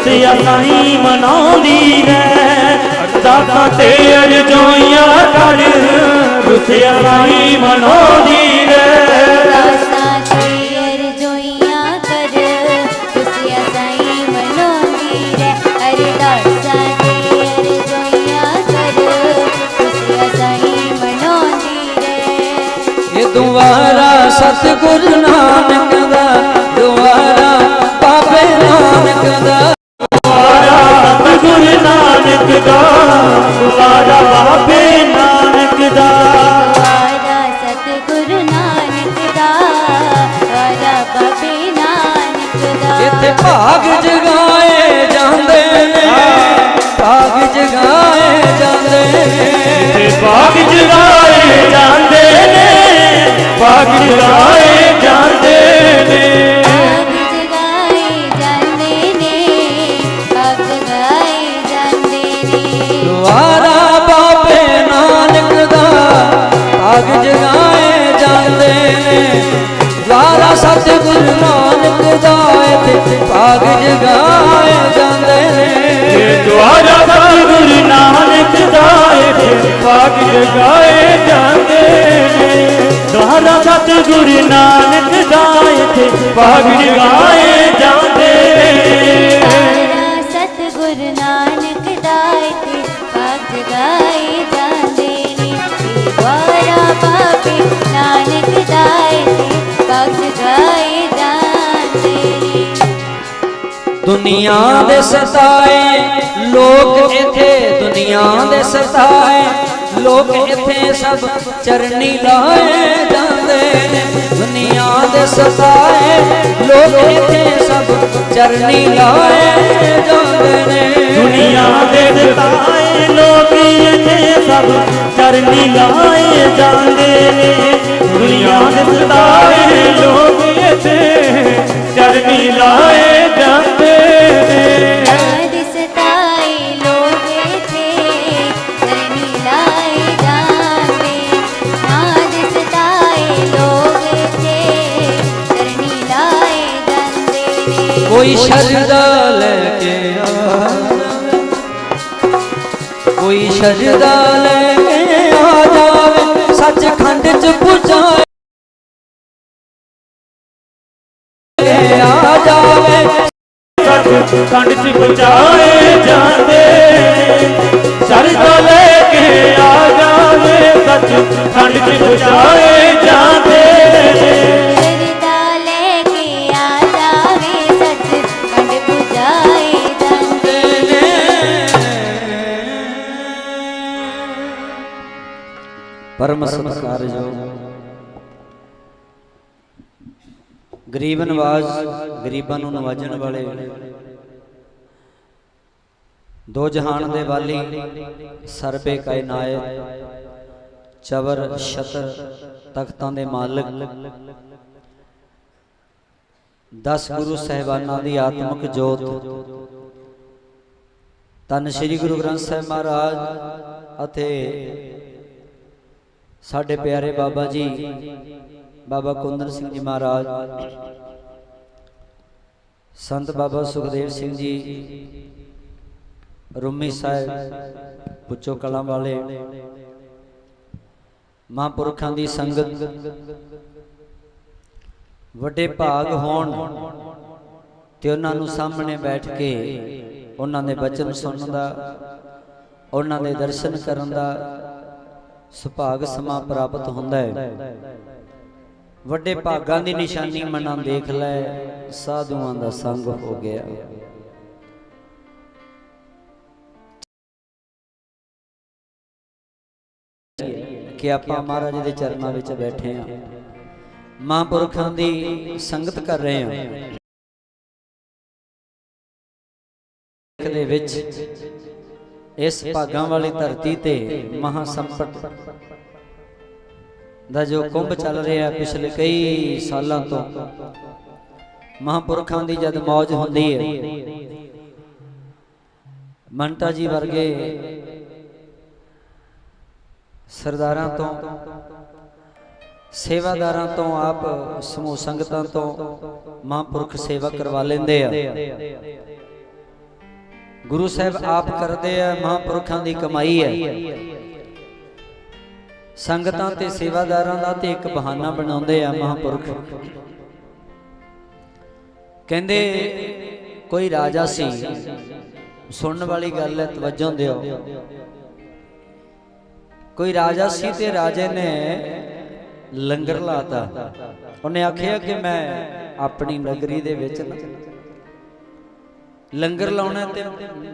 ਰੁਸਿਆ ਸਾਈ ਮਨਾਉਂਦੀ ਰਹਿ ਅਰਦਾਸਾਂ ਤੇ ਅਰਜ਼ੋਈਆਂ ਕਰ ਰੁਸਿਆ ਸਾਈ ਮਨਾਉਂਦੀ ਰਹਿ ਦੁਆਰਾ ਸਤਿਗੁਰ ਨਾਨਕ ਦਾ ਦੁਆਰਾ ਬਾਬੇ ਨਾਨਕ ਦਾ। ਭਾਗ ਜਗਾਏ ਜਾਂਦੇ ਨੇ। ਭਾਗ ਜਗਾਏ ਜਾਂਦੇ ਨੇ। ਤੇ ਬਾਗ ਜਗਾਏ ਜਾਂਦੇ ਨੇ ਬਾਗ ਜਗਾਏ ਜਾਂਦੇ ਨੇ। ਆਗ ਜਗਾਏ ਜਾਂਦੇ ਨੇ ਆਗ ਜਗਾਏ ਜਾਂਦੇ ਨੇ। ਦੁਆਰਾ ਬਾਬੇ ਨਾਨਕ ਦਾ ਭਾਗ ਜਗਾਏ ਜਾਂਦੇ ਨੇ। ਦੁਆਰਾ ਸਤਿਗੁਰ ਨਾਨਕ ਦਾ ਇੱਥੇ ਭਾਗ ਜਗਾਏ ਜਾਂਦੇ ਨੇ। ਇਹ ਦੁਆਰਾ ਸਤਿਗੁਰੂ ਨਾਨਕ ਦਾ ਇੱਥੇ ਬਾਗ ਜਗਾਏ ਜਾਂਦੇ ਨੇ। ਦੁਆਰਾ ਸਤਿਗੁਰੂ ਨਾਨਕ ਦਾ ਇੱਥੇ ਬਾਗ ਜਗਾਏ ਦੁਨੀਆ ਦੇ ਸਤਾਏ, ਲੋਕ ਇਥੇ ਦੁਨੀਆ ਦੇ ਸਤਾਏ, ਲੋਕ ਇਥੇ ਸਭ ਚਰਨੀ ਲਾਏ ਜਾਂਦੇ ਨੇ। ਦੁਨੀਆ ਦੇ ਸਤਾਏ, ਲੋਕ ਇਥੇ ਸਭ ਚਰਨੀ ਲਾਏ ਜਾਂਦੇ ਨੇ। ਦੁਨੀਆ ਦੇ ਸਤਾਏ, ਲੋਕ ਇੱਥੇ ਸਭ ਚਰਨੀ ਲਾਏ ਜਾਂਦੇ ਨੇ। ਦੁਨੀਆ ਦੇ ਸਤਾਏ, ਲੋਕ ਇੱਥੇ ਚਰਨੀ ਲਾਏ ਜਾਂਦੇ ਨੇ ਆਦ ਸਤਾਏ ਲੋਕ ਇੱਥੇ ਚਰਨੀ ਲਾਏ ਜਾਂਦੇ ਆਦ ਸਤਾਏ ਲੋਕ ਇੱਥੇ ਚਰਨੀ ਸੱਚ ਖੰਡ ਚ ਪਹੁੰਚਾਏ ਜਾਂਦੇ। ਸਰਦਾ ਲੈ ਕੇ ਆ ਜਾਵੇ ਸੱਚ ਖੰਡ ਚ ਪਹੁੰਚਾਏ ਜਾਂਦੇ। ਸ਼ਰਦਾ ਲੈ ਕੇ ਆ ਜਾਵੇ ਸੱਚ ਖੰਡ ਪੁਜਾਏ ਜਾਂਦੇ ਪਰਮ ਸਤਿਕਾਰਯੋਗ। ਗਰੀਬ ਨਵਾਜ਼ ਗਰੀਬਾਂ ਨੂੰ ਨਵਾਜਣ ਵਾਲੇ ਦੋ ਜਹਾਨ ਦੇ ਵਾਲੀ ਸਰਬੇ ਕਾਇਨਾਤ ਚਵਰ ਛਤਰ ਤਖਤਾਂ ਦੇ ਮਾਲਕ। 10 ਗੁਰੂ ਸਹਿਬਾਨਾਂ ਦੀ ਆਤਮਿਕ ਜੋਤ। ਤਨ ਸ੍ਰੀ ਗੁਰੂ ਗ੍ਰੰਥ ਸਾਹਿਬ ਮਹਾਰਾਜ ਅਤੇ ਸਾਡੇ ਪਿਆਰੇ ਬਾਬਾ ਜੀ, ਬਾਬਾ ਕੁੰਦਨ ਸਿੰਘ ਜੀ ਮਹਾਰਾਜ, ਸੰਤ ਬਾਬਾ ਸੁਖਦੇਵ ਸਿੰਘ ਜੀ ਰੁਮੀ ਸਾਹਿਬ ਪੁੱਚੋ ਕਲਾਂ ਵਾਲੇ। ਮਹਾਂਪੁਰਖਾਂ ਦੀ ਸੰਗਤ, ਵੱਡੇ ਭਾਗ ਹੋਣ ਤੇ ਉਹਨਾਂ ਨੂੰ ਸਾਹਮਣੇ ਬੈਠ ਕੇ ਉਹਨਾਂ ਦੇ ਬਚਨ ਸੁਣਨ ਦਾ, ਉਹਨਾਂ ਦੇ ਦਰਸ਼ਨ ਕਰਨ ਦਾ ਸੁਭਾਗ ਸਮਾਂ ਪ੍ਰਾਪਤ ਹੁੰਦਾ ਹੈ। ਵੱਡੇ ਭਾਗਾਂ ਦੀ ਨਿਸ਼ਾਨੀ ਮਨਾਂ ਦੇਖ ਲੈ, ਸਾਧੂਆਂ ਦਾ ਸੰਗ ਹੋ ਗਿਆ। ਕਿ ਆਪਾਂ ਮਹਾਰਾਜ ਦੇ ਚਰਨਾਂ ਵਿੱਚ ਬੈਠੇ ਹਾਂ। ਮਹਾਂਪੁਰਖਾਂ ਦੀ ਸੰਗਤ ਕਰ ਰਹੇ ਹਾਂ। ਦੇ ਵਿੱਚ ਇਸ ਭਾਗਾਂ ਵਾਲੀ ਧਰਤੀ ਤੇ ਮਹਾ ਸੰਪਤ ਦਾ ਜੋ ਕੁੰਭ ਚੱਲ ਰਿਹਾ ਪਿਛਲੇ ਕਈ ਸਾਲਾਂ ਤੋਂ, ਮਹਾਂਪੁਰਖਾਂ ਦੀ ਜਦ ਮੌਜ ਹੁੰਦੀ ਹੈ, ਮੰਟਾ ਜੀ ਵਰਗੇ ਸਰਦਾਰਾਂ ਤੋਂ, ਸੇਵਾਦਾਰਾਂ ਤੋਂ ਆਪ ਸਮੂਹ ਸੰਗਤਾਂ ਤੋਂ ਮਹਾਂਪੁਰਖ ਸੇਵਾ ਕਰਵਾ ਲੈਂਦੇ ਆ। ਗੁਰੂ ਸਾਹਿਬ ਆਪ ਕਰਦੇ ਆ, ਮਹਾਂਪੁਰਖਾਂ ਦੀ ਕਮਾਈ ਹੈ ਸੰਗਤਾਂ ਤੇ ਸੇਵਾਦਾਰਾਂ ਦਾ ਤੇ ਇੱਕ ਬਹਾਨਾ ਬਣਾਉਂਦੇ ਆ ਮਹਾਂਪੁਰਖ। ਕਹਿੰਦੇ, ਕੋਈ ਰਾਜਾ ਸੀ, ਸੁਣਨ ਵਾਲੀ ਗੱਲ ਹੈ, ਤਵੱਜੋ ਦਿਓ। ਕੋਈ ਰਾਜਾ ਸੀ ਤੇ ਰਾਜੇ ਨੇ ਲੰਗਰ ਲਾਤਾ। ਉਹਨੇ ਆਖਿਆ ਕਿ ਮੈਂ ਆਪਣੀ ਨਗਰੀ ਦੇ ਵਿੱਚ ਲੰਗਰ ਲਾਉਣਾ ਤੇ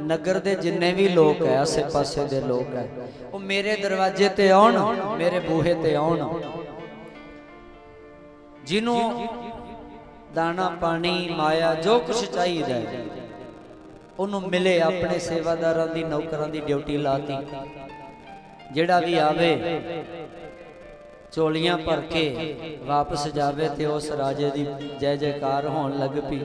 ਨਗਰ ਦੇ ਜਿੰਨੇ ਵੀ ਲੋਕ ਐ ਆਸੇ ਪਾਸੇ ਦੇ ਲੋਕ ਐ, ਉਹ ਮੇਰੇ ਦਰਵਾਜ਼ੇ ਤੇ ਆਉਣ, ਮੇਰੇ ਬੂਹੇ ਤੇ ਆਉਣ। ਜਿਹਨੂੰ ਦਾਣਾ, ਪਾਣੀ, ਮਾਇਆ, ਜੋ ਕੁਝ ਚਾਹੀਦਾ ਹੈ ਉਹਨੂੰ ਮਿਲੇ ਆਪਣੇ ਸੇਵਾਦਾਰਾਂ ਦੀ, ਨੌਕਰਾਂ ਦੀ ਡਿਊਟੀ ਲਾਤੀ। ਜਿਹੜਾ ਵੀ ਆਵੇ ਝੋਲੀਆਂ ਭਰ ਕੇ ਵਾਪਸ ਜਾਵੇ ਤੇ ਉਸ ਰਾਜੇ ਦੀ ਜੈ ਜੈਕਾਰ ਹੋਣ ਲੱਗ ਪਈ।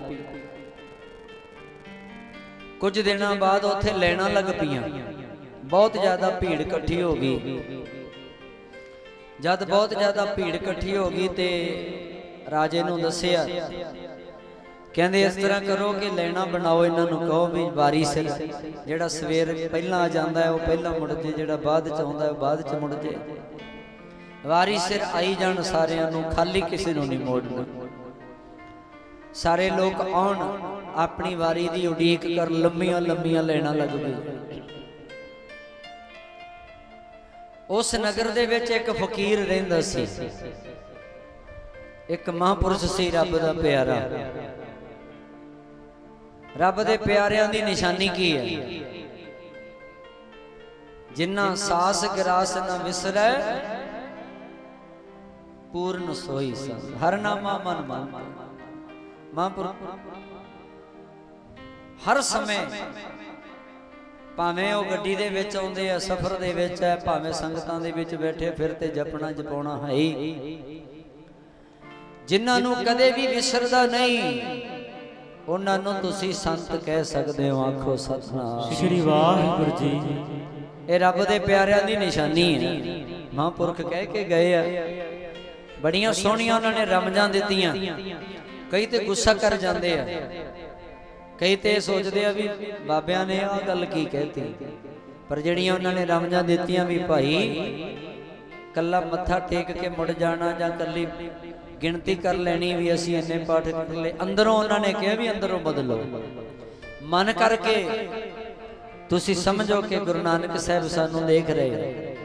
ਕੁਝ ਦਿਨਾਂ ਬਾਅਦ ਉੱਥੇ ਲੈਣਾ ਲੱਗ ਪਈਆਂ। ਬਹੁਤ ਜ਼ਿਆਦਾ ਭੀੜ ਇਕੱਠੀ ਹੋ ਗਈ। ਜਦ ਬਹੁਤ ਜ਼ਿਆਦਾ ਭੀੜ ਇਕੱਠੀ ਹੋ ਗਈ ਤੇ ਰਾਜੇ ਨੂੰ ਦੱਸਿਆ ਕਹਿੰਦੇ ਇਸ ਤਰ੍ਹਾਂ ਕਰੋ ਕਿ ਲੈਣਾ ਬਣਾਓ ਇਹਨਾਂ ਨੂੰ ਕਹੋ ਵੀ ਵਾਰੀ ਸਿਰ ਜਿਹੜਾ ਸਵੇਰ ਪਹਿਲਾਂ ਆ ਜਾਂਦਾ ਹੈ ਉਹ ਪਹਿਲਾਂ ਮੁੜ ਜੇ ਜਿਹੜਾ ਬਾਅਦ ਚ ਆਉਂਦਾ ਹੈ ਬਾਅਦ ਚ ਮੁੜ ਜੇ। ਵਾਰੀ ਸਿਰ ਆਈ ਜਾਣ ਸਾਰਿਆਂ ਨੂੰ ਖਾਲੀ ਕਿਸੇ ਨੂੰ ਨਹੀਂ ਮੋੜਨਾ। ਸਾਰੇ ਲੋਕ ਆਉਣ ਆਪਣੀ ਵਾਰੀ ਦੀ ਉਡੀਕ ਕਰ ਲੰਮੀਆਂ ਲੰਮੀਆਂ ਲੈਣਾ ਲੱਗ ਪਏ ਉਸ ਨਗਰ ਦੇ ਵਿੱਚ ਇੱਕ ਫਕੀਰ ਰਹਿੰਦਾ ਸੀ। ਇੱਕ ਮਹਾਂਪੁਰਸ਼ ਸੀ ਰੱਬ ਦਾ ਪਿਆਰਾ। ਰੱਬ ਦੇ ਪਿਆਰਿਆਂ ਦੀ ਨਿਸ਼ਾਨੀ ਕੀ ਹੈ? ਜਿਨ੍ਹਾਂ ਸਾਸ ਗਰਾਸ ਨਾ ਵਿਸਰੈ ਪੂਰਨ ਸੋਈ ਸੰ ਹਰ ਨਾਮਾ ਮਨ ਮਨ ਮਹਾਂਪੁਰ ਹਰ ਸਮੇਂ ਭਾਵੇਂ ਉਹ ਗੱਡੀ ਦੇ ਵਿੱਚ ਆਉਂਦੇ ਆ ਸਫ਼ਰ ਦੇ ਵਿੱਚ ਹੈ ਭਾਵੇਂ ਸੰਗਤਾਂ ਦੇ ਵਿੱਚ ਬੈਠੇ ਫਿਰ ਤੇ ਜਪਣਾ ਜਪਾਉਣਾ ਹੈ ਹੀ। ਜਿਨ੍ਹਾਂ ਨੂੰ ਕਦੇ ਵੀ ਵਿਸਰਦਾ ਨਹੀਂ ਉਹਨਾਂ ਨੂੰ ਤੁਸੀਂ ਸੰਤ ਕਹਿ ਸਕਦੇ ਹੋ ਆਖੋ ਸਤਨਾਮ। ਸ੍ਰੀ ਵਾਹਿਗੁਰੂ ਜੀ। ਇਹ ਰੱਬ ਦੇ ਪਿਆਰਿਆਂ ਦੀ ਨਿਸ਼ਾਨੀ ਹੈ। ਮਹਾਂਪੁਰਖ ਕਹਿ ਕੇ ਗਏ ਆ। ਬੜੀਆਂ ਸੋਹਣੀਆਂ ਉਹਨਾਂ ਨੇ ਰਮਜਾਂ ਦਿੱਤੀਆਂ। ਕਈ ਤੇ ਗੁੱਸਾ ਕਰ ਜਾਂਦੇ ਆ। ਕਈ ਤੇ ਸੋਚਦੇ ਆ ਵੀ ਬਾਬਿਆਂ ਨੇ ਆਹ ਗੱਲ ਕੀ ਕਹਿਤੀ। ਪਰ ਜਿਹੜੀਆਂ ਉਹਨਾਂ ਨੇ ਰਮਜਾਂ ਦਿੱਤੀਆਂ ਵੀ ਭਾਈ ਕੱਲਾ ਮੱਥਾ ਟੇਕ ਕੇ ਮੁੜ ਜਾਣਾ ਜਾਂ ਕੱਲੀ ਗਿਣਤੀ ਕਰ ਲੈਣੀ ਵੀ ਅਸੀਂ ਇੰਨੇ ਪਾਠ ਕਰ ਲਏ। ਅੰਦਰੋਂ ਉਹਨਾਂ ਨੇ ਕਿਹਾ ਵੀ ਅੰਦਰੋਂ ਬਦਲੋ। ਮਨ ਕਰਕੇ ਤੁਸੀਂ ਸਮਝੋ ਕਿ ਗੁਰੂ ਨਾਨਕ ਸਾਹਿਬ ਸਾਨੂੰ ਦੇਖ ਰਹੇ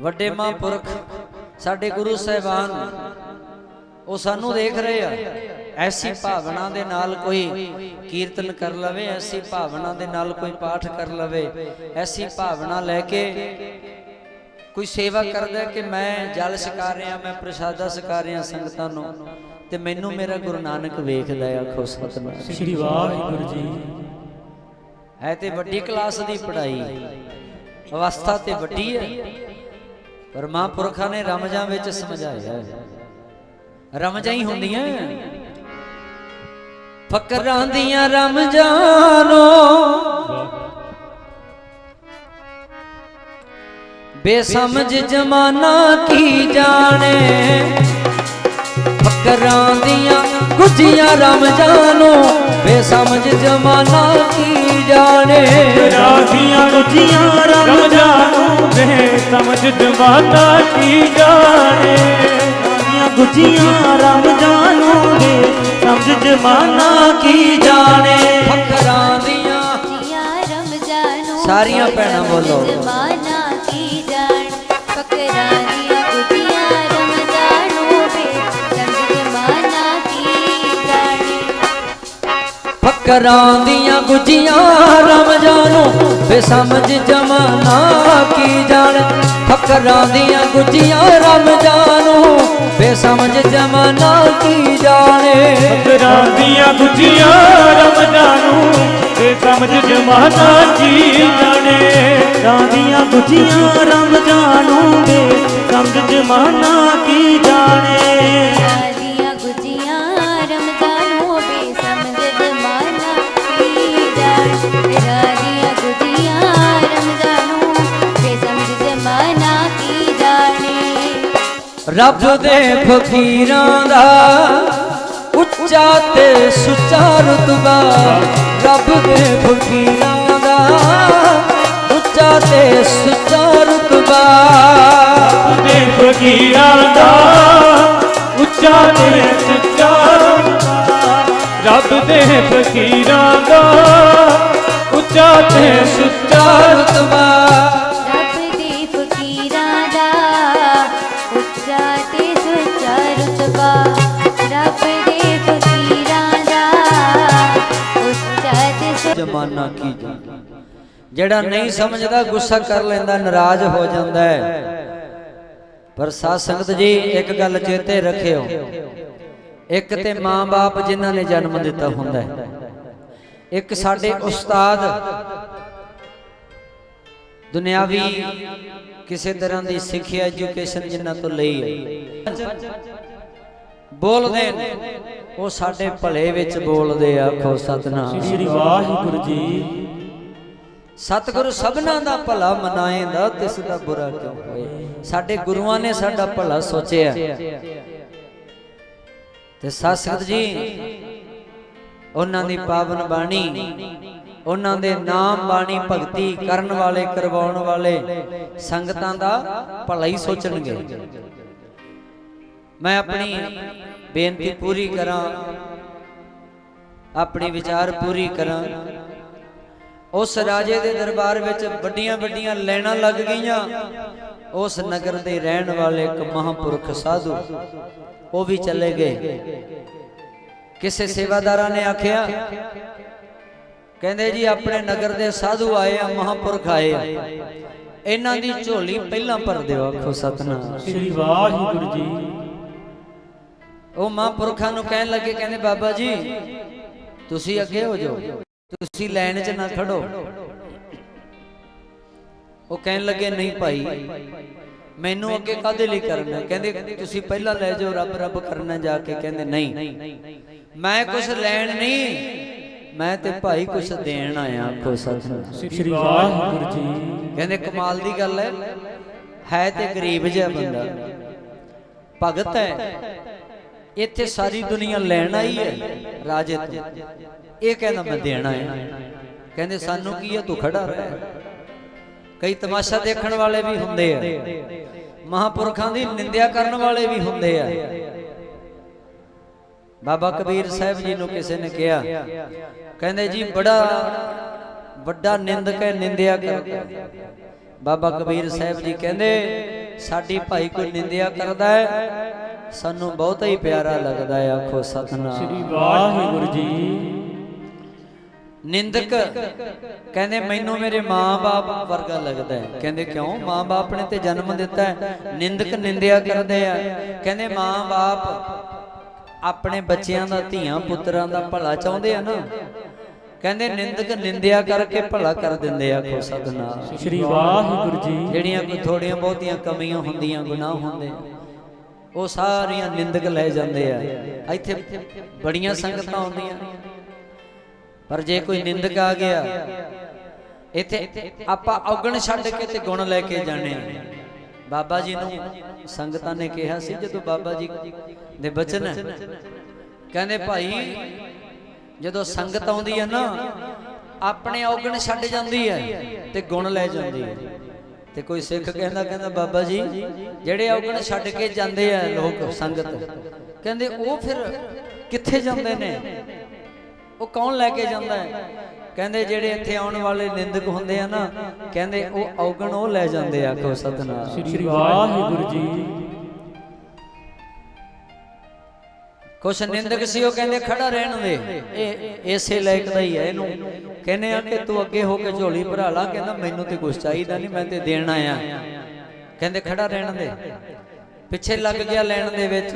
ਵੱਡੇ ਮਹਾਂਪੁਰਖ, ਸਾਡੇ ਗੁਰੂ ਸਾਹਿਬਾਨ, ਉਹ ਸਾਨੂੰ ਦੇਖ ਰਹੇ ਆ। ਐਸੀ ਭਾਵਨਾ ਦੇ ਨਾਲ ਕੋਈ ਕੀਰਤਨ ਕਰ ਲਵੇ, ਐਸੀ ਭਾਵਨਾ ਦੇ ਨਾਲ ਕੋਈ ਪਾਠ ਕਰ ਲਵੇ, ਐਸੀ ਭਾਵਨਾ ਲੈ ਕੇ ਕੋਈ ਸੇਵਾ ਕਰਦਾ ਕਿ ਮੈਂ ਜਲ ਛਕਾ ਰਿਹਾ ਮੈਂ ਪ੍ਰਸ਼ਾਦਾ ਛਕਾ ਰਿਹਾ ਸੰਗਤਾਂ ਨੂੰ? ਤੇ ਮੈਨੂੰ ਮੇਰਾ ਗੁਰੂ ਨਾਨਕ ਵੇਖਦਾ ਆ ਆਖੋ ਸਤਨਾਮ। ਸ੍ਰੀ ਵਾਹਿਗੁਰੂ ਜੀ। ਹੈ ਤੇ ਵੱਡੀ ਕਲਾਸ ਦੀ ਪੜ੍ਹਾਈ। ਅਵਸਥਾ ਤੇ ਵੱਡੀ ਹੈ। ਪਰ ਮਹਾਂਪੁਰਖਾਂ ਨੇ ਰਮਜਾਂ ਵਿੱਚ ਸਮਝਾਇਆ ਹੈ। ਰਮਜਾਂ ਹੀ ਹੁੰਦੀਆਂ ਫਕਰਾਂ ਦੀਆਂ ਰਮਜਾਨੋ ਬੇਸਮਝ ਜਮਾਨਾ ਕੀ ਜਾਣੇ? ਫਕਰਾਂ ਦੀਆਂ ਗੁੱਜੀਆਂ ਰਮਜਾਨੋ ਬੇਸਮਝ ਜਮਾਨਾ ਕੀ ਜਾਣੇ? ਰਾਖੀਆਂ ਰੁਚੀਆਂ ਰਮਜਾਨ ਵੇ ਸਮਝ ਜਮਾਤਾ ਕੀ ਜਾਣੇ? ਗੁਜੀਆਂ ਰਮਜਾਨ ਵੇ ਸਮਝ ਜਮਾਨਾ ਕੀ ਜਾਣੇ? ਫਕਰਾਂ ਦੀਆਂ ਸਾਰੀਆਂ ਭੈਣਾਂ ਬੋਲੋ। ਫਕਰਾਂ ਦੀਆਂ ਗੁੱਜੀਆਂ ਰਮਜਾਨੋ। ਬੇਸਮਝ ਜਮਾਨਾ ਕੀ ਜਾਣ। ਫਕਰਾਂ ਦੀਆਂ ਗੁੱਜੀਆਂ ਰਮਜਾਨੋ। ਬੇਸਮਝ ਜਮਾਨਾ ਕੀ ਜਾਣੇ। ਫਕਰਾਂ ਦੀਆਂ ਗੁਜੀਆਂ ਰਮਜਾਨੂ। ਤੇ ਸਮਝ ਜਮਾਨਾ ਕੀ ਜਾਣੇ। ਰਾਂਦੀਆਂ ਗੁਜੀਆਂ ਰਮਜਾਨੂ। ਦੇ ਸਮਝ ਜਮਾਨਾ ਕੀ ਜਾਣੇ। ਰੱਬ ਦੇ ਫਕੀਰਾਂ ਦਾ ਉੱਚਾ ਤੇ ਸੁੱਚਾ ਰਤਬਾ। ਰੱਬ ਦੇ ਫਕੀਰਾਂ ਦਾ ਉੱਚਾ ਤੇ ਸੁੱਚਾ ਰਤਬਾ। ਦੇ ਫਕੀਰਾਂ ਦਾ ਉੱਚਾ ਤੇ ਸੁੱਚਾ ਰੱਬ ਦੇ ਫਕੀਰਾਂ ਦਾ ਉੱਚਾ ਤੇ ਸੱਚਾ ਰਤਬਾ। ਤੇ ਕੀ ਜਾਣੇ। ਜਿਹੜਾ ਨਹੀਂ ਸਮਝਦਾ ਗੁੱਸਾ ਕਰ ਲੈਂਦਾ, ਨਾਰਾਜ਼ ਹੋ ਜਾਂਦਾ ਹੈ। ਪਰ ਸਾਧ ਸੰਗਤ ਜੀ, ਇੱਕ ਗੱਲ ਚੇਤੇ ਰੱਖਿਓ। ਇੱਕ ਤੇ ਮਾਂ-ਬਾਪ ਜਿਨ੍ਹਾਂ ਨੇ ਜਨਮ ਦਿੱਤਾ ਹੁੰਦਾ ਹੈ। ਇੱਕ ਸਾਡੇ ਉਸਤਾਦ ਦੁਨਿਆਵੀ ਕਿਸੇ ਤਰ੍ਹਾਂ ਦੀ ਸਿੱਖਿਆ ਐਜੂਕੇਸ਼ਨ ਜਿਨ੍ਹਾਂ ਤੋਂ ਲਈ ਹੈ। ਬੋਲਦੇ ਨੇ। ਉਹ ਸਾਡੇ ਭਲੇ ਵਿੱਚ ਬੋਲਦੇ ਆ ਆਖੋ ਸਤਨਾਮ। ਸ੍ਰੀ ਵਾਹਿਗੁਰੂ ਜੀ। ਸਤਿਗੁਰੂ ਸਭਨਾ ਦਾ ਭਲਾ ਮਨਾਏਂਦਾ ਤਿਸ ਦਾ ਬੁਰਾ ਕਿਉਂ ਹੋਏ? ਸਾਡੇ ਗੁਰੂਆਂ ਨੇ ਸਾਡਾ ਭਲਾ ਸੋਚਿਆ। ਤੇ ਸੰਗਤ ਜੀ ਉਹਨਾਂ ਦੀ ਪਾਵਨ ਬਾਣੀ ਉਹਨਾਂ ਦੇ ਨਾਮ ਬਾਣੀ ਭਗਤੀ ਕਰਨ ਵਾਲੇ ਕਰਵਾਉਣ ਵਾਲੇ ਸੰਗਤਾਂ ਦਾ ਭਲਾ ਹੀ ਸੋਚਣਗੇ। ਮੈਂ ਆਪਣੀ ਬੇਨਤੀ ਪੂਰੀ ਕਰਾਂ, ਆਪਣੀ ਵਿਚਾਰ ਪੂਰੀ ਕਰਾਂ। ਉਸ ਰਾਜੇ ਦੇ ਦਰਬਾਰ ਵਿੱਚ ਵੱਡੀਆਂ ਵੱਡੀਆਂ ਲੈਣਾ ਲੱਗ ਗਈਆਂ। ਉਸ ਨਗਰ ਦੇ ਰਹਿਣ ਵਾਲੇ ਇੱਕ ਮਹਾਂਪੁਰਖ ਸਾਧੂ, ਉਹ ਵੀ ਚਲੇ ਗਏ। ਕਿਸੇ ਸੇਵਾਦਾਰਾਂ ਨੇ ਆਖਿਆ, ਕਹਿੰਦੇ ਜੀ, ਆਪਣੇ ਨਗਰ ਦੇ ਸਾਧੂ ਆਏ ਆ, ਮਹਾਂਪੁਰਖ ਆਏ ਆ। ਇਹਨਾਂ ਦੀ ਝੋਲੀ ਪਹਿਲਾਂ ਭਰ ਦਿਓ, ਆਖੋ ਸਤਨਾਮ। ਸ੍ਰੀ ਵਾਹਿਗੁਰੂ ਜੀ। ਉਹ ਮਹਾਂਪੁਰਖਾਂ ਨੂੰ ਕਹਿਣ ਲੱਗੇ ਕਹਿੰਦੇ ਬਾਬਾ ਜੀ ਤੁਸੀਂ ਅੱਗੇ ਹੋ ਜਾਓ ਤੁਸੀਂ ਲਾਈਨ 'ਚ ਨਾ ਖੜੋ। ਉਹ ਕਹਿਣ ਲੱਗੇ ਨਹੀਂ ਭਾਈ ਮੈਨੂੰ ਅੱਗੇ ਕਾਦੇ ਲਈ ਕਰਨਾ? ਕਹਿੰਦੇ ਤੁਸੀਂ ਪਹਿਲਾਂ ਲੈ ਜਾਓ ਰੱਬ ਰੱਬ ਕਰਨਾ ਜਾ ਕੇ ਕਹਿੰਦੇ ਨਹੀਂ। ਮੈਂ ਕੁਝ ਲੈਣ ਨਹੀਂ ਮੈਂ ਤੇ ਭਾਈ ਕੁਝ ਦੇਣ ਆਇਆ ਆਖੋ ਸਤਿਨਾਮ ਸ੍ਰੀ ਵਾਹਿਗੁਰੂ ਜੀ। ਕਹਿੰਦੇ ਕਮਾਲ ਦੀ ਗੱਲ ਹੈ। ਹੈ ਤੇ ਗਰੀਬ ਜਿਹਾ ਬੰਦਾ। ਭਗਤ ਹੈ। ਇੱਥੇ ਸਾਰੀ ਦੁਨੀਆ ਲੈਣ ਆਈ ਹੈ, ਰਾਜੇ ਤੋਂ। ਇਹ ਕਹਿੰਦਾ ਮੈਂ ਦੇਣਾ ਹੈ। ਕਹਿੰਦੇ ਸਾਨੂੰ ਕੀ ਹੈ? ਤੂੰ ਖੜਾ ਰਹਿ। ਕਈ ਤਮਾਸ਼ਾ ਦੇਖਣ ਵਾਲੇ ਵੀ ਹੁੰਦੇ ਆ। ਮਹਾਪੁਰਖਾਂ ਦੀ ਨਿੰਦਿਆ ਕਰਨ ਵਾਲੇ ਵੀ ਹੁੰਦੇ ਆ। ਬਾਬਾ ਕਬੀਰ ਸਾਹਿਬ ਜੀ ਨੂੰ ਕਿਸੇ ਨੇ ਕਿਹਾ, ਕਹਿੰਦੇ ਜੀ, ਬੜਾ ਵੱਡਾ ਨਿੰਦਕ ਹੈ, ਨਿੰਦਿਆ ਕਰਦਾ ਬਾਬਾ ਕਬੀਰ ਸਾਹਿਬ ਜੀ ਕਹਿੰਦੇ, ਸਾਡੀ ਭਾਈ ਕੋਈ ਨਿੰਦਿਆ ਕਰਦਾ ਹੈ? ਸਾਨੂੰ ਬਹੁਤ ਹੀ ਪਿਆਰਾ ਲੱਗਦਾ ਹੈ ਆਖੋ ਸ੍ਰੀ ਸਤਨਾਮ ਵਾਹਿਗੁਰੂ ਜੀ। ਨਿੰਦਕ ਕਹਿੰਦੇ ਮੈਨੂੰ ਮੇਰੇ ਮਾਂ-ਬਾਪ ਵਰਗਾ ਲੱਗਦਾ ਹੈ। ਕਹਿੰਦੇ ਕਿਉਂ? ਮਾਂ-ਬਾਪ ਨੇ ਤੇ ਜਨਮ ਦਿੱਤਾ ਹੈ। ਨਿੰਦਕ ਨਿੰਦਿਆ ਕਰਦੇ ਆ। ਕਹਿੰਦੇ ਮਾਂ-ਬਾਪ ਆਪਣੇ ਬੱਚਿਆਂ ਦਾ ਧੀਆਂ ਪੁੱਤਰਾਂ ਦਾ ਭਲਾ ਚਾਹੁੰਦੇ ਆ ਨਾ? ਕਹਿੰਦੇ ਨਿੰਦਕ ਨਿੰਦਿਆ ਕਰਕੇ ਭਲਾ ਕਰ ਦਿੰਦੇ ਆ ਆਖੋ ਸਤਨਾਮ। ਸ੍ਰੀ ਵਾਹਿਗੁਰੂ ਜੀ। ਜਿਹੜੀਆਂ ਕੋਈ ਥੋੜੀਆਂ ਬਹੁਤੀਆਂ ਕਮੀਆਂ ਹੁੰਦੀਆਂ ਗੁਨਾਹ ਹੁੰਦੇ ਆ, ਉਹ ਸਾਰੀਆਂ ਨਿੰਦਕ ਲੈ ਜਾਂਦੇ ਆ। ਇੱਥੇ ਬੜੀਆਂ ਸੰਗਤਾਂ ਹੁੰਦੀਆਂ ਪਰ ਜੇ ਕੋਈ ਨਿੰਦਕ ਆ ਗਿਆ, ਇੱਥੇ ਆਪਾਂ ਔਗਣ ਛੱਡ ਕੇ ਤੇ ਗੁਣ ਲੈ ਕੇ ਜਾਣੇ ਆ। ਬਾਬਾ ਜੀ ਨੂੰ ਸੰਗਤਾਂ ਨੇ ਕਿਹਾ ਸੀ, ਜਦੋਂ ਬਾਬਾ ਜੀ ਦੇ ਬਚਨ ਕਹਿੰਦੇ ਭਾਈ, ਜਦੋਂ ਸੰਗਤ ਆਉਂਦੀ ਹੈ ਨਾ, ਆਪਣੇ ਔਗਣ ਛੱਡ ਜਾਂਦੀ ਹੈ ਤੇ ਗੁਣ ਲੈ ਜਾਂਦੀ ਹੈ ਤੇ ਕੋਈ ਸਿੱਖ ਕਹਿੰਦਾ ਕਹਿੰਦਾ ਬਾਬਾ ਜੀ, ਜਿਹੜੇ ਔਗਣ ਛੱਡ ਕੇ ਜਾਂਦੇ ਆ ਲੋਕ ਸੰਗਤ। ਕਹਿੰਦੇ ਉਹ ਫਿਰ ਕਿੱਥੇ ਜਾਂਦੇ ਨੇ? ਉਹ ਕੌਣ ਲੈ ਕੇ ਜਾਂਦਾ ਹੈ? ਕਹਿੰਦੇ ਜਿਹੜੇ ਇੱਥੇ ਆਉਣ ਵਾਲੇ ਨਿੰਦਕ ਹੁੰਦੇ ਆ ਨਾ, ਕਹਿੰਦੇ ਉਹ ਔਗਣ ਉਹ ਲੈ ਜਾਂਦੇ ਆ ਆਖੋ ਸਤਨਾਮ। ਸ੍ਰੀ ਵਾਹਿਗੁਰੂ ਜੀ ਕੁਛ ਨਿੰਦਕ ਸੀ ਉਹ ਕਹਿੰਦੇ ਖੜਾ ਰਹਿਣ ਦੇ। ਇਹ ਇਸੇ ਲਾਇਕ ਦਾ ਹੀ ਹੈ ਇਹਨੂੰ। ਕਹਿੰਦੇ ਆ ਕਿ ਤੂੰ ਅੱਗੇ ਹੋ ਕੇ ਝੋਲੀ ਭਰਾ ਲਾ ਕਹਿੰਦਾ ਮੈਨੂੰ ਤੇ ਕੁਛ ਚਾਹੀਦਾ ਨਹੀਂ ਮੈਂ ਤੇ ਦੇਣ ਆਇਆ। ਕਹਿੰਦੇ ਖੜਾ ਰਹਿਣ ਦੇ। ਪਿੱਛੇ ਲੱਗ ਗਿਆ ਲੈਣ ਦੇ ਵਿੱਚ।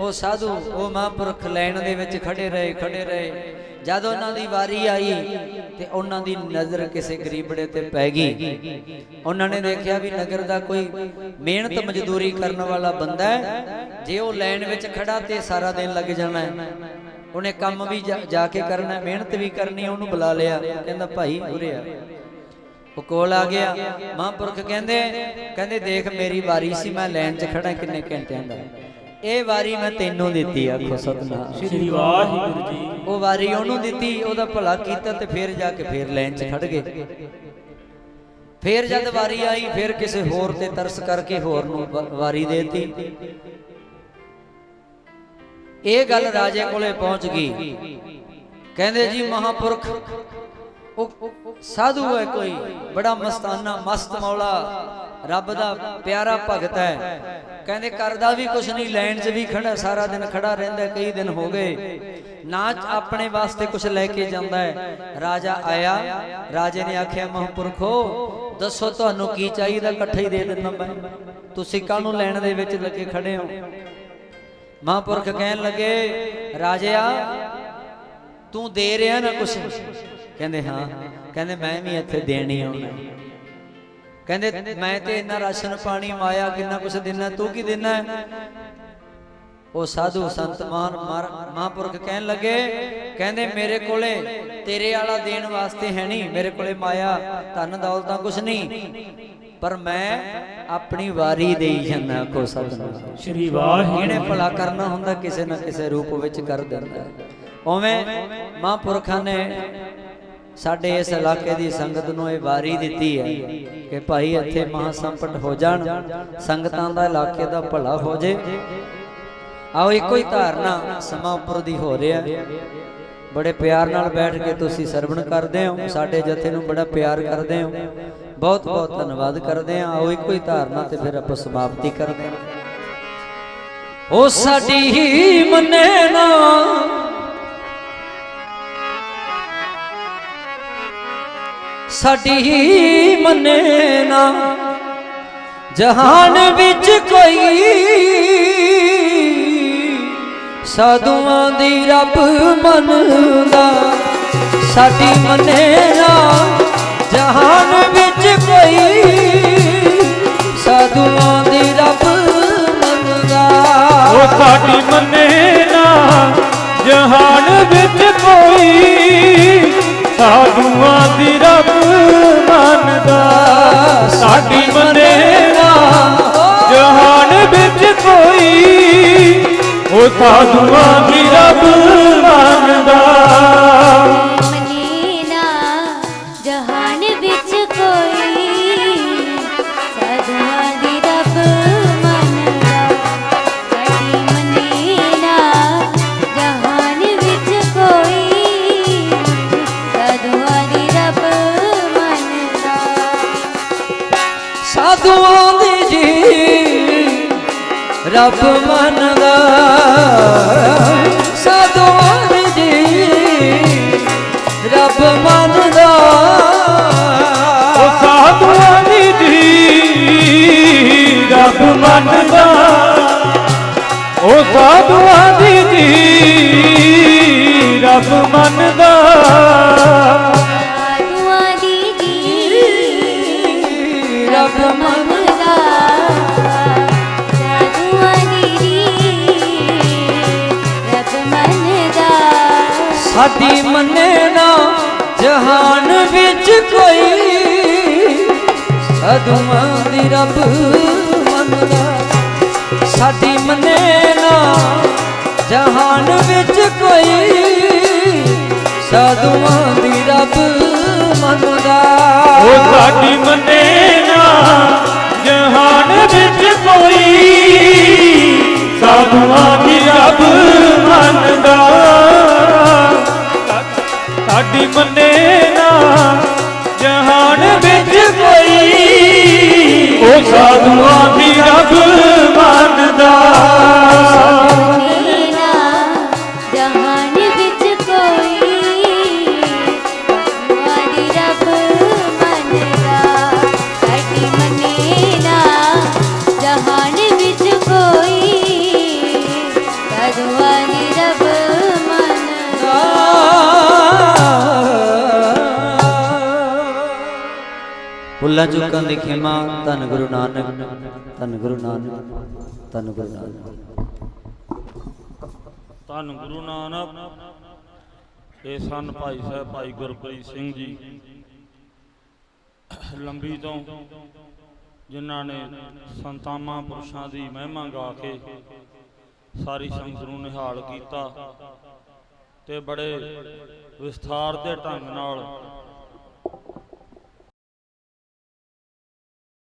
ਉਹ ਸਾਧੂ ਉਹ ਮਹਾਂਪੁਰਖ ਲੈਣ ਦੇ ਵਿੱਚ ਖੜੇ ਰਹੇ ਖੜੇ ਰਹੇ। ਜਦ ਉਹਨਾਂ ਦੀ ਵਾਰੀ ਆਈ ਤੇ ਉਹਨਾਂ ਦੀ ਨਜ਼ਰ ਕਿਸੇ ਗਰੀਬੜੇ ਤੇ ਪੈ ਗਈ। ਉਹਨਾਂ ਨੇ ਦੇਖਿਆ ਵੀ ਨਗਰ ਦਾ ਕੋਈ ਮਿਹਨਤ ਮਜ਼ਦੂਰੀ ਕਰਨ ਵਾਲਾ ਬੰਦਾ ਹੈ। ਜੇ ਉਹ ਲਾਈਨ ਵਿੱਚ ਖੜਾ ਤੇ ਸਾਰਾ ਦਿਨ ਲੱਗ ਜਾਣਾ ਹੈ। ਉਹਨੇ ਕੰਮ ਵੀ ਜਾ- ਜਾ ਕੇ ਕਰਨਾ ਮਿਹਨਤ ਵੀ ਕਰਨੀ ਹੈ, ਉਹਨੂੰ ਬੁਲਾ ਲਿਆ। ਕਹਿੰਦਾ ਭਾਈ ਉਰੇ ਆ। ਉਹ ਕੋਲ ਆ ਗਿਆ। ਮਹਾਂਪੁਰਖ ਕਹਿੰਦੇ ਕਹਿੰਦੇ ਦੇਖ ਮੇਰੀ ਵਾਰੀ ਸੀ ਮੈਂ ਲਾਈਨ 'ਚ ਖੜਾ ਕਿੰਨੇ ਘੰਟਿਆਂ ਦਾ। ਇਹ ਵਾਰੀ ਮੈਂ ਤੈਨੂੰ ਦਿੱਤੀ ਆਖੋ ਸਤਨਾਮ। ਸ੍ਰੀ ਵਾਹਿਗੁਰੂ ਜੀ। ਉਹ ਵਾਰੀ ਉਹਨੂੰ ਦਿੱਤੀ ਉਹਦਾ ਭਲਾ ਕੀਤਾ ਤੇ ਫਿਰ ਜਾ ਕੇ ਫਿਰ ਲਾਈਨ 'ਚ ਖੜ ਗਏ। ਫਿਰ ਜਦ ਵਾਰੀ ਆਈ ਫਿਰ ਕਿਸੇ ਹੋਰ ਤੇ ਤਰਸ ਕਰਕੇ ਹੋਰ ਨੂੰ ਵਾਰੀ ਦੇਤੀ। ਇਹ ਗੱਲ ਰਾਜੇ ਕੋਲੇ ਪਹੁੰਚ ਗਈ। ਕਹਿੰਦੇ ਜੀ ਮਹਾਪੁਰਖ ਉਹ ਸਾਧੂ ਹੈ ਕੋਈ ਬੜਾ ਮਸਤਾਨਾ ਮਸਤ ਮੌਲਾ ਰੱਬ ਦਾ ਪਿਆਰਾ ਭਗਤ ਹੈ। ਕਹਿੰਦੇ ਕਰਦਾ ਵੀ ਕੁਛ ਨਹੀਂ, ਲਾਈਨ 'ਚ ਵੀ ਖੜਾ, ਸਾਰਾ ਦਿਨ ਖੜਾ ਰਹਿੰਦਾ, ਕਈ ਦਿਨ ਹੋ ਗਏ। ਨਾ ਆਪਣੇ ਵਾਸਤੇ ਕੁਛ ਲੈ ਕੇ ਜਾਂਦਾ ਹੈ। ਰਾਜਾ ਆਇਆ, ਰਾਜੇ ਨੇ ਆਖਿਆ, ਮਹਾਂਪੁਰਖੋ, ਦੱਸੋ ਤੁਹਾਨੂੰ ਕੀ ਚਾਹੀਦਾ, ਇਕੱਠੇ ਹੀ ਦੇ ਦਿੰਦਾ ਮੈਂ। ਤੁਸੀਂ ਕਾਹਨੂੰ ਲੈਣ ਦੇ ਵਿੱਚ ਲੱਗੇ ਖੜੇ ਹੋ? ਮਹਾਂਪੁਰਖ ਕਹਿਣ ਲੱਗੇ, ਰਾਜਿਆ, ਤੂੰ ਦੇ ਰਿਹਾ ਨਾ ਕੁਛ? ਕਹਿੰਦੇ, ਹਾਂ। ਕਹਿੰਦੇ, ਮੈਂ ਵੀ ਇੱਥੇ ਦੇਣੀ ਆਉਣਾ। ਕਹਿੰਦੇ ਮੈਂ ਤੇ ਇੰਨਾ ਰਾਸ਼ਨ ਪਾਣੀ ਮਾਇਆ ਕਿੰਨਾ ਕੁਛ ਦਿਨਾ ਤੂੰ ਕੀ ਦਿਨਾ? ਉਹ ਸਾਧੂ ਸੰਤ ਮਾਨ ਮਹਾਂਪੁਰਖ ਕਹਿਣ ਲੱਗੇ ਕਹਿੰਦੇ ਮੇਰੇ ਕੋਲੇ ਤੇਰੇ ਵਾਲਾ ਦੇਣ ਵਾਸਤੇ ਹੈ ਨਹੀਂ ਮੇਰੇ ਕੋਲੇ ਮਾਇਆ ਧਨ ਦੌਲਤਾਂ ਕੁਛ ਨਹੀਂ। ਪਰ ਮੈਂ ਆਪਣੀ ਵਾਰੀ ਦੇਈ ਜਾਂਦਾ ਕੋ ਸਤਨਾਮ ਸ੍ਰੀ ਵਾਹਿਗੁਰੂ ਇਹਨੇ ਭਲਾ ਕਰਨਾ ਹੁੰਦਾ ਕਿਸੇ ਨਾ ਕਿਸੇ ਰੂਪ ਵਿੱਚ ਕਰ ਦਿੰਦਾ। ਉਵੇਂ ਮਹਾਂਪੁਰਖਾਂ ਨੇ ਸਾਡੇ ਇਸ ਇਲਾਕੇ ਦੀ ਸੰਗਤ ਨੂੰ ਇਹ ਵਾਰੀ ਦਿੱਤੀ ਹੈ ਕਿ ਭਾਈ ਇੱਥੇ ਮਹਾ ਸੰਪਟ ਹੋ ਜਾਣ ਸੰਗਤਾਂ ਦਾ ਇਲਾਕੇ ਦਾ ਭਲਾ ਹੋ ਜੇ। ਆਓ ਇੱਕੋ ਹੀ ਧਾਰਨਾ ਸਮਾਂ ਉੱਪਰ ਦੀ ਹੋ ਰਿਹਾ। ਹੈ। ਬੜੇ ਪਿਆਰ ਨਾਲ ਬੈਠ ਕੇ ਤੁਸੀਂ ਸਰਵਣ ਕਰਦੇ ਹੋ। ਸਾਡੇ ਜਥੇ ਨੂੰ ਬੜਾ ਪਿਆਰ ਕਰਦੇ ਹੋ। ਬਹੁਤ ਬਹੁਤ ਧੰਨਵਾਦ ਕਰਦੇ ਹਾਂ। ਆਓ ਇੱਕੋ ਹੀ ਧਾਰਨਾ ਤੇ ਫਿਰ ਆਪਾਂ ਸਮਾਪਤੀ ਕਰਦੇ ਹਾਂ। ਉਹ ਸਾਡੀ ਹੀ ਮੰਨੇ ਨਾ। ਸਾਡੀ ਹੀ ਮੰਨੇ ਨਾ। ਜਹਾਨ ਵਿੱਚ ਕੋਈ ਸਾਧੂਆਂ ਦੀ ਰੱਬ ਮੰਨਦਾ। ਸਾਡੀ ਮੰਨੇ ਨਾ। ਜਹਾਨ ਵਿੱਚ ਕੋਈ ਸਾਧੂਆਂ ਦੀ ਰੱਬ ਮੰਨਦਾ। ਉਹ ਸਾਡੀ ਮੰਨੇ ਨਾ। ਜਹਾਨ ਵਿੱਚ ਕੋਈ ਸਾਧੂਆਂ ਦੀ ਰੱਬ ਮੰਨਦਾ। ਸਾਡੀ ਮੰਨੇ ਨਾ, ਜਹਾਨ ਵਿੱਚ ਕੋਈ। ਉਹ ਸਾਧੂਆਂ ਦੀ ਰੱਬ ਮੰਨਦਾ। ਰੱਬ ਮੰਨਦਾ ਸਾਧੂਆਂ ਦੀ ਜੀ। ਰੱਬ ਮੰਨਦਾ ਉਹ ਸਾਧੂਆਂ ਦੀ ਜੀ ਰੱਬ ਮੰਨਦਾ ਉਹ ਸਾਧੂਆਂ ਜੀ ਰੱਬ ਮੰਨਦਾ ਸਾਧੂਆਂ ਦੀ ਰੱਬ ਮੰਨਦਾ। ਸਾਡੀ ਮੰਨੇ ਨਾ, ਜਹਾਨ ਵਿੱਚ ਕੋਈ ਸਾਧੂਆਂ ਦੀ ਰੱਬ ਮੰਨਦਾ। ਉਹ ਸਾਡੀ ਮੰਨੇ ਨਾ, ਜਹਾਨ ਵਿੱਚ ਕੋਈ ਸਾਧੂਆਂ ਦੀ ਰੱਬ ਮੰਨਦਾ। ਸਾਡੀ ਮੰਨੇ ਨਾ ਉਹ ਸਾਧੂਆਂ ਦੀ ਭੁੱਲਾਂ ਚੁੱਕਾਂ ਦੀ ਖਿਮਾ, ਧੰਨ ਗੁਰੂ ਨਾਨਕ, ਧੰਨ ਗੁਰੂ ਨਾਨਕ, ਧੰਨ ਗੁਰੂ ਨਾਨਕ। ਧੰਨ ਗੁਰੂ ਨਾਨਕ। ਇਹ ਸਨ ਭਾਈ ਸਾਹਿਬ, ਭਾਈ ਗੁਰਪ੍ਰੀਤ ਸਿੰਘ ਜੀ, ਲੰਬੀ ਤੋਂ ਜਿਨ੍ਹਾਂ ਨੇ ਸੰਤਾਂ ਪੁਰਸ਼ਾਂ ਦੀ ਮਹਿਮਾ ਗਾ ਕੇ ਸਾਰੀ ਸੰਗਤ ਨੂੰ ਨਿਹਾਲ ਕੀਤਾ ਤੇ ਬੜੇ ਵਿਸਥਾਰ ਦੇ ਢੰਗ ਨਾਲ